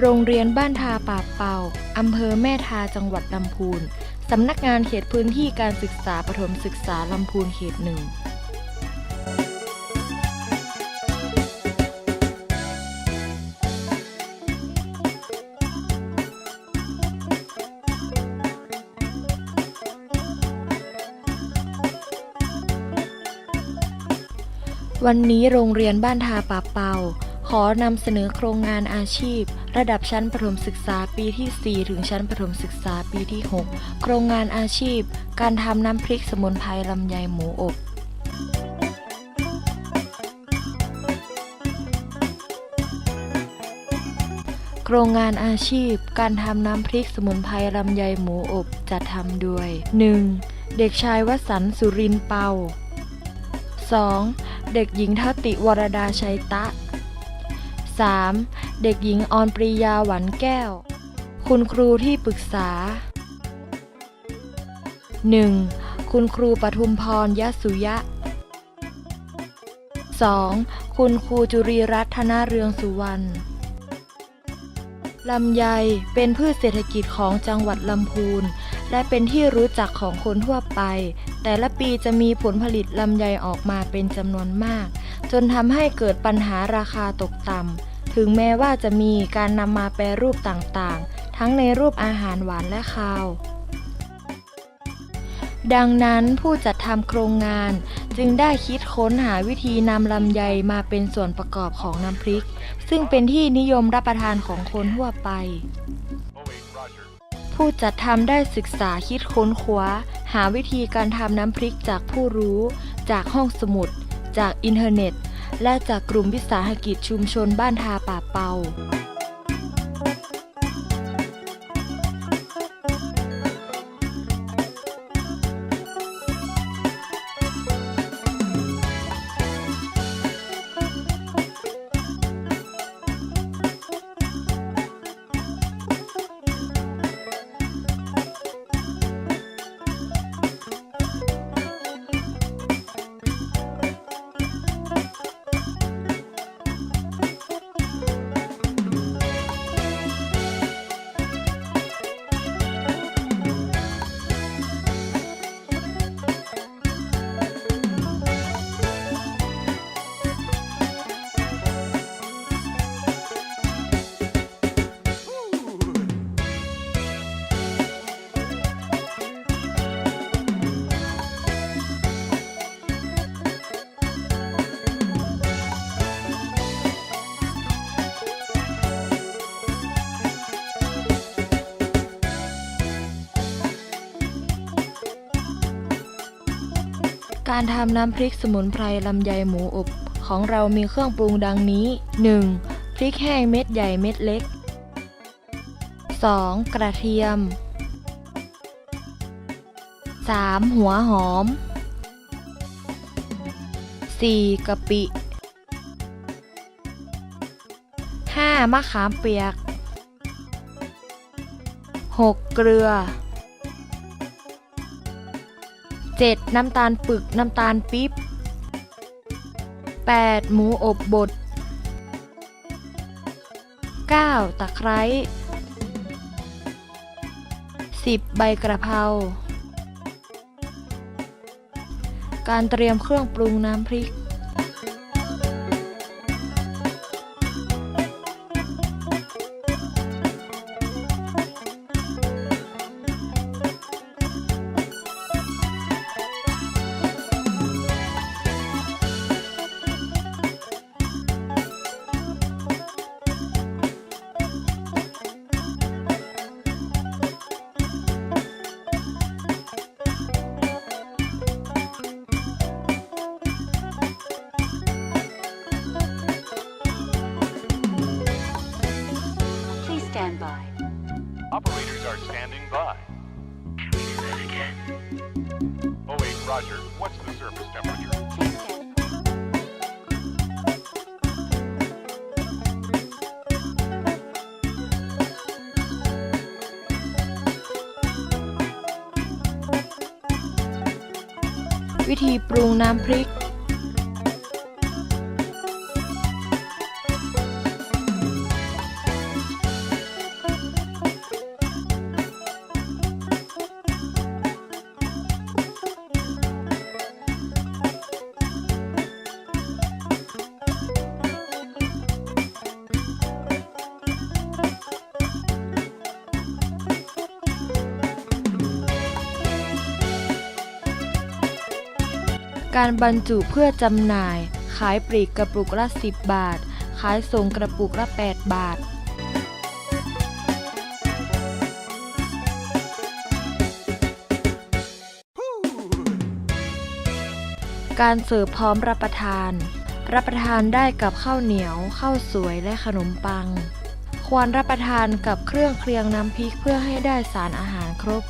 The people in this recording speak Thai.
โรงเรียนบ้านทาป่าเป่า อำเภอแม่ทาจังหวัดลำพูน สำนักงานเขตพื้นที่การศึกษาประถมศึกษาลำพูนเขตหนึ่งวันนี้โรงเรียนบ้านทาป่าเป่า ขอนำเสนอโครงงานอาชีพ ระดับชั้นประถมศึกษาปีที่ 4 ถึงชั้นประถมศึกษาปีที่ 6 โครงงานอาชีพ การทำน้ำพริกสมุนไพรลำไยหมูอบโครงงานอาชีพ การทำน้ำพริกสมุนไพรลำไยหมูอบจะทำด้วย 1. เด็กชายวสันต์สุรินเปา 2. เด็กหญิงทัติวรดาชัยตะ 3. เด็กหญิงออนปรียาหวันแก้ว คุณครูที่ปรึกษา 1. คุณครูปทุมพรยสุยะ 2. คุณครูจุรีรัตน์ธนาเรืองสุวรรณลำไยเป็นพืชเศรษฐกิจของจังหวัดลำพูน และเป็นที่รู้จักของคนทั่วไป แต่ละปีจะมีผลผลิตลำไยออกมาเป็นจำนวนมาก จนทำให้เกิดปัญหาราคาตกต่ำ ถึงแม้ว่าจะมีการนำมาแปรรูปต่างๆ ทั้งในรูปอาหารหวานและคาว ดังนั้นผู้จัดทำโครงงานจึงได้คิดค้นหาวิธีนำลำไยมาเป็นส่วนประกอบของน้ำพริก ซึ่งเป็นที่นิยมรับประทานของคนทั่วไป ผู้จัดทำได้ศึกษาคิดค้นคว้า หาวิธีการทำน้ำพริกจากผู้รู้ จากห้องสมุด จากอินเทอร์เน็ต และจากกลุ่มวิสาหกิจชุมชนบ้านทาป่าเปา การทำน้ำพริกสมุนไพรลำไยหมูอบของเรามีเครื่องปรุงดังนี้ 1. พริกแห้งเม็ดใหญ่เม็ดเล็ก 2. กระเทียม 3. หัวหอม 4. กะปิ 5. มะขามเปียก 6. เกลือ 7. น้ำตาลปึกน้ำตาลปี๊บ 8. หมูอบบด 9. ตะไคร้ 10. ใบกระเพราการเตรียมเครื่องปรุงน้ำพริก Roger, what's the surface temperature? วิธีปรุงน้ำพริก การบรรจุเพื่อจำหน่าย ขายปลีกกระปุกละ 10 บาท ขายส่งกระปุกละ 8 บาทการเสิร์ฟพร้อมรับประทาน รับประทานได้กับข้าวเหนียว ข้าวสวยและขนมปัง ควรรับประทานกับเครื่องเคียงน้ำพริกเพื่อให้ได้สารอาหารครบ